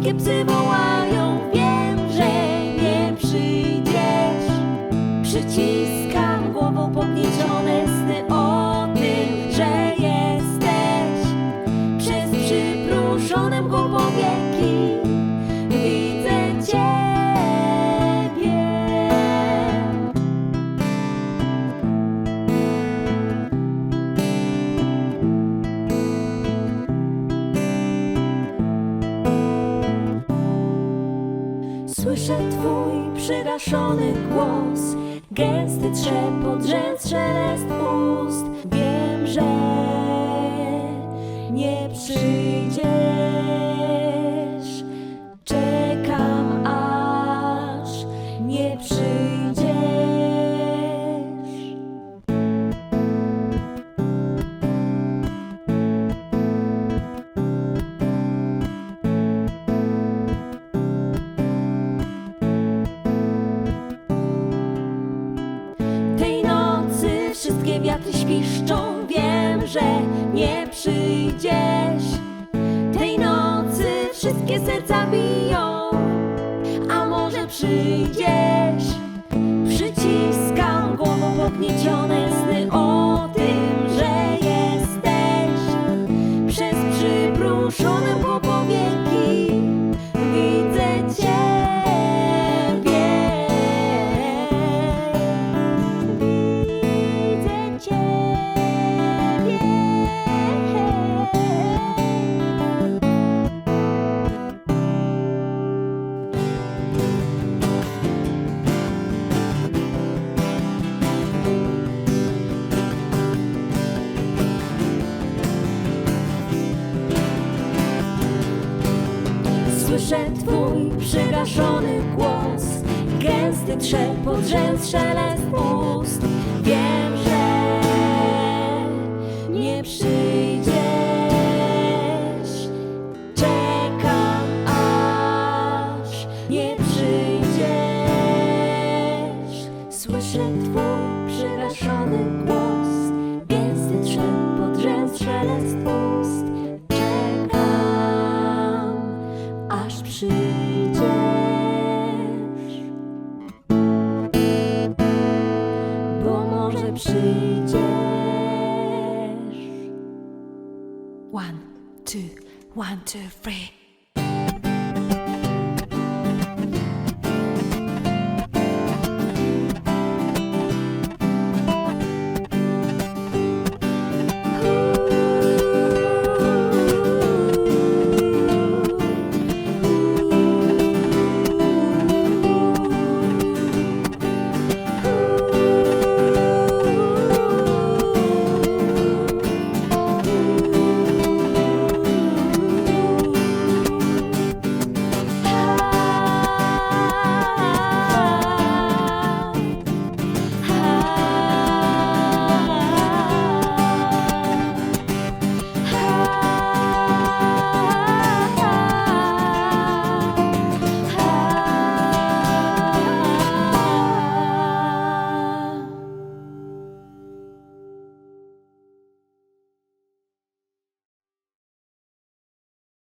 Wszystkie psy wołają Słyszę twój przygaszony głos. Gęsty trzepot, rzęs, szelest ust że nie przyjdziesz. Tej nocy wszystkie serca biją A może przyjdziesz. Przyciskam głową pogniecione sny o Słyszę twój przygaszony głos Gęsty trzepot, rzęs, szelest ust. Wiem, że nie przyjdziesz. Czekam aż nie przyjdziesz. Słyszę twój przygaszony głos Przyjdziesz. One, two, one, two, three.